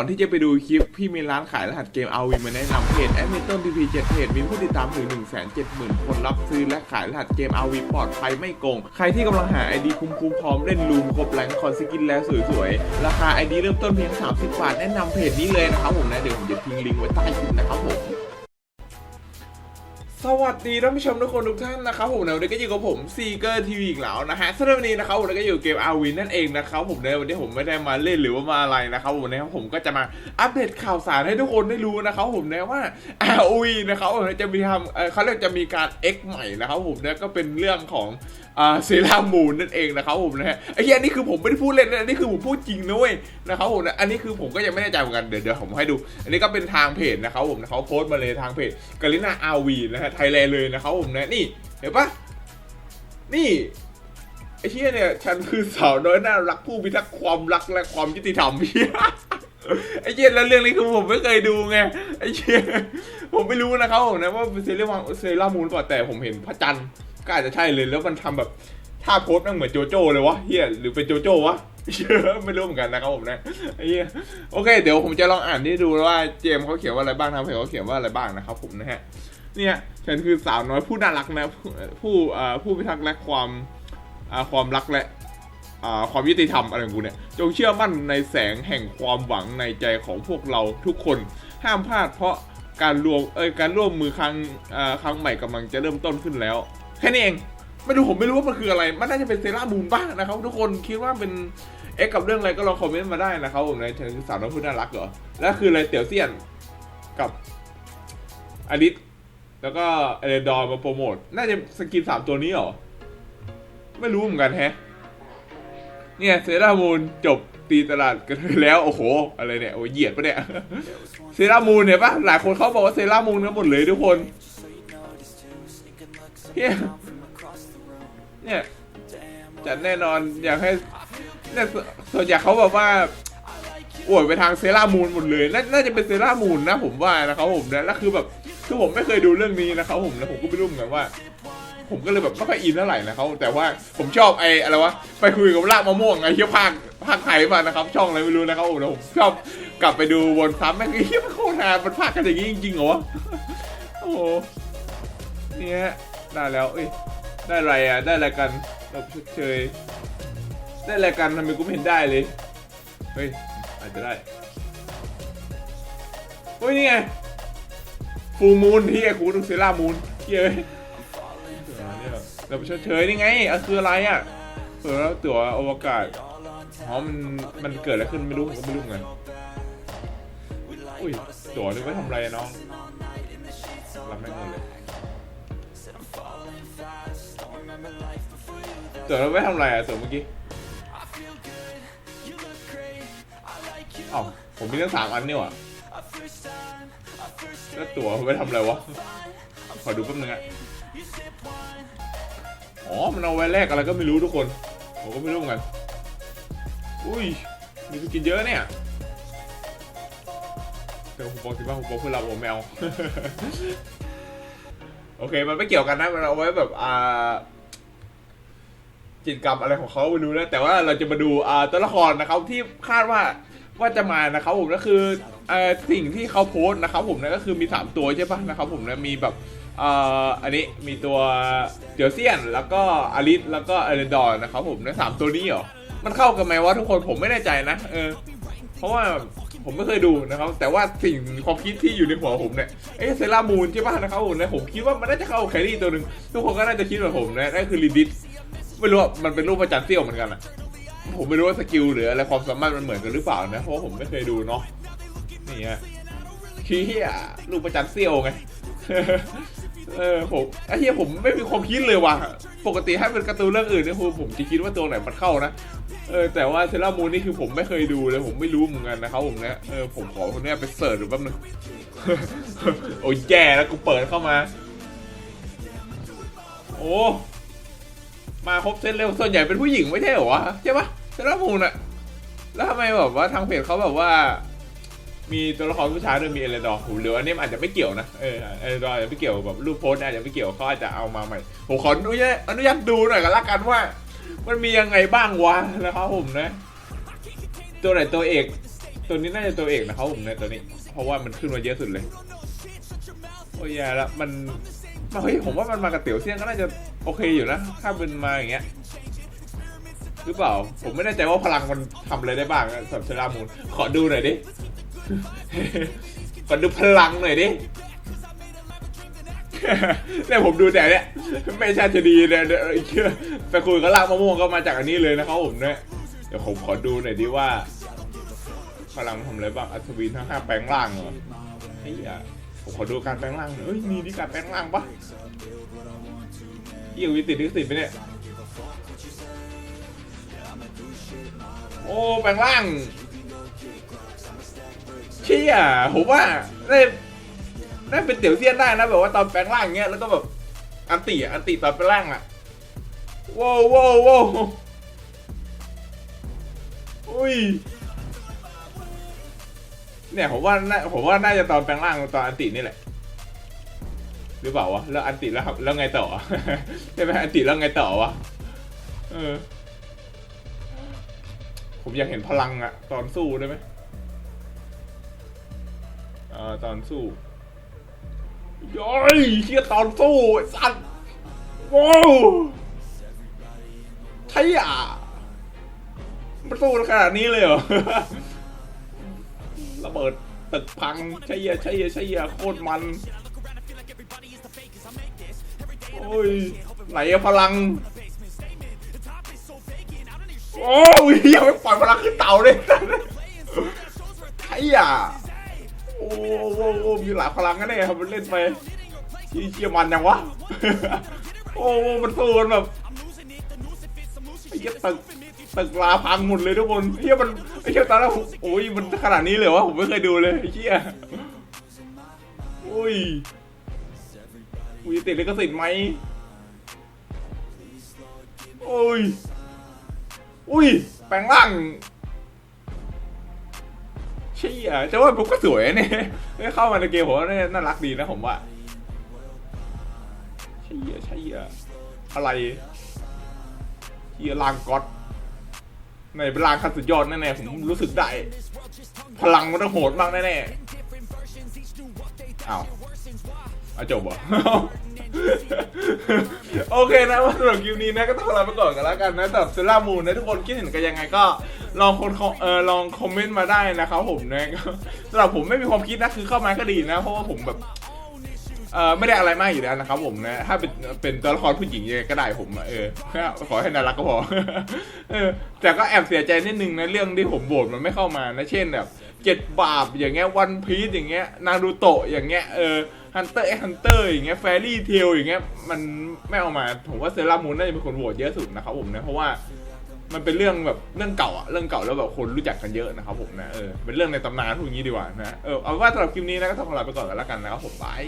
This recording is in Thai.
อนที่จะไปดูคลิป พี่มีร้านขายรหัสเกมเอาวีมาแนะนำเพจแอดมิต้นทีพีเจ็ดเพจมีผู้ติดตามถึง 1 7 0 0 0 0 คนรับซื้อและขายรหัสเกมเอาวีปลอดภัยไม่โกง ใครที่กำลังหาไอดีคุ้มๆพร้อมเล่นลูมครบแรงคอนสกินแล้วสวยๆ ราคา ID เริ่มต้นเพียง 30 บาท แนะนำเพจนี้เลยนะครับผมนะ เดี๋ยวผมจะทิ้งลิงก์ไว้ใต้คลิปนะครับผม สวัสดีท่านผู้ชมทุกคนทุกท่านนะครับผมในวันนี้ก็อยู่กับผมซีเกอร์ทีวีอีกแล้วนะฮะสำหรับวันนี้นะครับผมก็อยู่เกมอาวินนั่นเองนะครับผมในวันนี้ผมไม่ได้มาเล่นหรือว่ามาอะไรนะครับผมนะครับผมก็จะมาอัปเดตข่าวสารให้ทุกคนได้รู้นะครับผมนะว่าอวีนะครับผมจะมีทำเขาเรียกจะมีการเอ็กใหม่นะครับผมนะก็เป็นเรื่องของ เซรามูนนั่นเองนะครับผมนะฮะไอ้เหี้ยนนี้คือผมไม่ได้พูดเล่นนะนนี้คือผมพูดจริงนะเว้ยนะครับผมนะอันนี้คือผมก็ยังไม่แน่ใจเหมือนกันเดี๋ยวเดี๋ยวผมให้ดู อันนี้ก็เป็นทางเพจนะครับผมนะเขาโพสต์มาเลยทางเพจกาลินาอาวีนะฮะไทยแลนด์เลยนะครับผมนะนี่เห็นปะนี่ไอ้เชี่ยเนี่ยฉันคือสาวน้อยน่ารักผู้พิทักษ์ความรักและความยุติธรรมพี่ไอ้เชี่ยแล้วเรื่องนี้คือผมไม่เคยดูไงไอ้เชี่ยผมไม่รู้นะครับผมนะว่าเซเลวังเซรามูนหรือเปล่าแต่ผมเห็นพระจันทร์ ก็อาจจะใช่เลยแล้วมันทำแบบท่าโพสต์มันเหมือนโจโจ้เลยวะเฮียหรือเป็นโจโจ้วะเชื่อไม่รู้เหมือนกันนะครับผมนะไอ้เหี้ยโอเค เดี๋ยวผมจะลองอ่านให้ดูว่าเจมเขาเขียนว่าอะไรบ้างทางเพจเขาเขียนว่าอะไรบ้างนะครับผมนะฮะเนี่ยฉันคือสาวน้อยผู้น่ารักนะผู้ผู้อ่ผู้พิทักษ์และความอ่าความรักและอ่าความยุติธรรมอะไรของกูเนี่ยจงเชื่อมั่นในแสงแห่งความหวังในใจของพวกเราทุกคนห้ามพลาดเพราะการรวมเอ้ยการร่วมมือครั้งอ่าครั้งใหม่กำลังจะเริ่มต้นขึ้นแล้ว แค่นี้เองไม่รู้ผมไม่รู้ว่ามันคืออะไร มันน่าจะเป็นเซรามูนบ้างนะครับ ทุกคนคิดว่าเป็นเอ็กกับเรื่องอะไรก็ลองคอมเมนต์มาได้นะครับผมในเชิงสาวน้อยผู้น่ารักเหรอแล้วคืออะไรเตี๋ยวเซียนกับอลิสแล้วก็เอเลดอร์มาโปรโมทน่าจะสกินสามตัวนี้เหรอไม่รู้เหมือนกันแฮะ เนี่ยเซรามูนจบตีตลาดกันแล้วโอ้โห อะไรเนี่ยโอ้เหยียดปะเนี่ยเซรามูนเนี่ยปะหลายคนเขาบอกว่าเซรามูนกันหมดเลยทุกคน เนี่ยเนี่ยจัดแน่นอนอยากให้เนี่ยส่วนใหญ่เขาแบบว่าอวดไปทางเซรามูนหมดเลยน,น่าจะเป็นเซรามูนนะผมว่านะครับผมนะแล้วคือแบบคือผมไม่เคยดูเรื่องนี้นะครับผมนะผมก็ไม่รู้เหมือนกันว่า ผมก็เลยแบบไม่ค่อยอินเท่าไหร่นะครับแต่ว่าผมชอบไอ้อะไรวะไปคุยกับลากมะม่วงไอ้เหี้ยภาคภาคไทยมานะครับ ช่องอะไรไม่รู้นะครับผมนะผมชอบกลับไปดูวนซ้ำแม่งไอ้เหี้ยมันโคตรนานมันภาคกันอย่างนี้จริงๆเหรอโอ้โหเนี่ย ได้แล้ว เอ้ย ได้อะไรอะ ได้อะไรกันเราเชยได้รายการทำไมกูไม่เห็นได้เลย เฮ้ย อาจจะได้เฮ้ยนี่ไง ฟูมูนที่ไอ้กูต้องเซรามูนเย้ยเราไปชดเชยนี่ไงอะคืออะไรอะเปิดแล้วตั๋วอวกาศอ๋อมัน มันเกิดอะไรขึ้นไม่รู้ก็ไม่รู้เหมือนกันอุ้ยตั๋วนึกไว้ทำไรอะน้องรับแม่งหมดเลย ตั๋วนึกไว้ทำอะไรอะตัวเมื่อกี้อ้าวผมมีทั้งสามอันนี่หว่าแล้วตั๋วไว้ทำอะไรวะ ขอดูแป๊บนึงอะอ๋อ มันเอาไว้แลกอะไรก็ไม่รู้ทุกคน ผมก็ไม่รู้เหมือนกัน อุ้ย มีสกินเยอะเนี่ยเดี๋ยวผมบอกสิว่าผมบอกเพื่อเราโอแมว โอเค มันไม่เกี่ยวกันนะ มันเอาไว้แบบ อ่า กิจกรรมอะไรของเขาไม่รู้นะแต่ว่าเราจะมาดูอ่าตัวละครนะครับที่คาดว่าว่าจะมานะครับผมก็คือเอ่อสิ่งที่เขาโพสต์นะครับผมนะก็คือมี3ตัวใช่ปะนะครับผมนะมีแบบเอ่ออันนี้มีตัวเดียวเซียน แล้วก็อลิสแล้วก็เอเลนดอร์นะครับผมนะสามตัวนี้เหรอมันเข้ากันไหมวะทุกคนผมไม่แน่ใจนะเออเพราะว่าผมไม่เคยดูนะครับ แต่ว่าสิ่งความคิดที่อยู่ในหัวผมเนี่ยเอ๊ะเซรามูนใช่ปะนะครับผมนะผมคิดว่ามันน่าจะเข้าแครี่ตัวหนึ่งทุกคนก็น่าจะคิดเหมือนผมนะนั่นคือลิดิส ไม่รู้ว่ามันเป็นรูปประจันเซี่ยวเหมือนกันอะผมไม่รู้ว่าสกิลหรืออะไรความสามารถมันเหมือนกันหรือเปล่านะ เพราะว่าผมไม่เคยดูเนาะนี่ฮะขี้เหี้ยรูปประจันเซี่ยวไงเออผมไอ้เหี้ยผมไม่มีความคิดเลยว่ะ ปกติให้เป็นการ์ตูนเรื่องอื่นเนี่ยคือผมจะคิดว่าตัวไหนมันเข้านะเออแต่ว่าเซรามูนนี่คือผมไม่เคยดูเลยผมไม่รู้เหมือนกันนะครับผมเนี่ยเออผมขอคนนี้ไปเสิร์ชดูแป๊บนึงโอ้ยแย่แล้วกูเปิดเข้ามา โอ้ มาครบเซตเร็วส่วนใหญ่เป็นผู้หญิงไม่ใช่เหรอวะใช่ปะเซรามูนอะแล้วทำไมแบบว่าทางเพจเขาแบบว่า มีตัวละครผู้ชายด้วยมีเอเลดอร์หรืออันนี้อาจจะไม่เกี่ยวนะเออเอเลดอร์อาจจะไม่เกี่ยวแบบรูปโพสอาจจะไม่เกี่ยวเขาอาจจะเอามาใหม่ผมขออนุญาตอนุญาตดูหน่อยกันละกันว่า มันมียังไงบ้างวะนะครับผมนะ ตัวไหนตัวเอกตัวนี้น่าจะตัวเอกนะครับผมในตัวนี้ เพราะว่ามันขึ้นมาเยอะสุดเลย โอ้ยแย่ล้วมันเฮ้ยผมว่ามันมากับเตี๋ยวเซียงก็น่าจะ โอเคอยู่นะถ้าเป็นมาอย่างเงี้ยหรือเปล่า ผมไม่แน่ใจว่าพลังมันทำอะไรได้บ้างสำหรับเซรามูนขอดูหน่อยดิขอดูพลังหน่อยดิเนี่ยผมดูแต่เนี่ยไม่ใช่จะดีเนี่ยเนี่ยไอ้เชื่อไปคุยกับลากมะม่วงก็มาจากอันนี้เลยนะครับผมเนี่ยเดี๋ยวผมขอดูหน่อยดิว่า พลังทำอะไรบ้างอัศวินทั้งห้าแปลงร่างเหรอไอ้ยผมขอดูการแปลงร่างหน่อยเอ้ยมีที่การแปลงร่างปะ ยี่ยวิติดลิขสิทธิ์ไปเนี่ย โอ้แปลงร่าง เชี่ยผมว่าได้ได้เป็นเตี๋ยวเซียนได้นะแบบว่าตอนแปลงร่างเงี้ยแล้วก็แบบอันติอะอันติตอนแปลงร่างอะว้าวว้าวว้าวอุ้ยเนี่ยผมว่าน่าผมว่าน่าจะตอนแปลงร่างตอนอันตินี่แหละ หรือเปล่าวะแล้วอันติแล้วแล้วไงต่อใช่ไหมอันติแล้วไงต่อวะเออ ผมอยากเห็นพลังอะตอนสู้ได้ไหมเออตอนสู้ย้อยเชี่ยตอนสู้ไอ้สัตว์ว้าวใช่อะมันสู้ขนาดนี้เลยเหรอระเบิดตึกพังใช่เหี้ยใช่เหี้ยใช่เหี้ยโคตรมัน โอ้ยไหนอะพลัง โอ้ยยังไม่ปล่อยพลังขึ้นเต่าเลยใช่อะโอ้โหโอ้โหมีหลายพลังกันเนี่ยครับมันเล่นไปชี่เชี่ยมันยังวะ โอ้มันสู้กันแบบไอ้เหี้ยตึกตึกลาพังหมดเลยทุกคนไอ้เหี้ยมันไอ้เหี้ยตอนแรกผมโอ้ยมันขนาดนี้เลยวะผมไม่เคยดูเลยไอ้เหี้ยโอ้ย กูจะติดลิขสิทธิ์ไหมโอ้ย อุ้ย แปลงร่างเชี่ยจะว่าผมก็สวยนะเนี่ยเข้ามาในเกมผมว่าน่ารักดีนะผมว่าเชี่ยเชี่ยอะไรเชี่ยลางก๊อตในเป็นลางขั้นสุดยอดแน่ๆ ผมรู้สึกได้ พลังมันต้องโหดมากแน่ๆอ้าว เอาจบเหรอโอเคนะว่าสำหรับคลิปนี้นะก็ต้องลาไปก่อนกันแล้วกันนะสำหรับเซรามูนนะทุกคนคิดเห็นกันยังไงก็ลองคนเออลองคอมเมนต์มาได้นะครับผมนะก็สำหรับผมไม่มีความคิดนะคือเข้ามาก็ดีนะ เพราะว่าผมแบบเออไม่ได้อะไรมากอยู่แล้วนะครับผมนะ ถ้าเป็นเป็นตัวละครผู้หญิงยังไงก็ได้ผมเออขอให้น่ารักก็พอเออแต่ก็แอบเสียใจนิดนึงนะเรื่องที่ผมโบทมันไม่เข้ามานะเช่นแบบเจ็ดบาปอย่างเงี้ยวันพีซอย่างเงี้ยนารูโตะอย่างเงี้ยเออ ฮันเตอร์ฮันเตอร์อย่างเงี้ยแฟรี่เทลอย่างเงี้ยมันไม่เอามา ผมว่าเซรามูนน่าจะเป็นคนโหวตเยอะสุดนะครับผมนะเพราะว่ามันเป็นเรื่องแบบเรื่องเก่าอะเรื่องเก่าแล้วแบบคนรู้จักกันเยอะนะครับผมนะเออเป็นเรื่องในตำนานพวกนี้ดีกว่านะเออเอาว่าสำหรับคลิปนี้นะก็ต้องลาไปก่อนกันแล้วกันนะครับผมบาย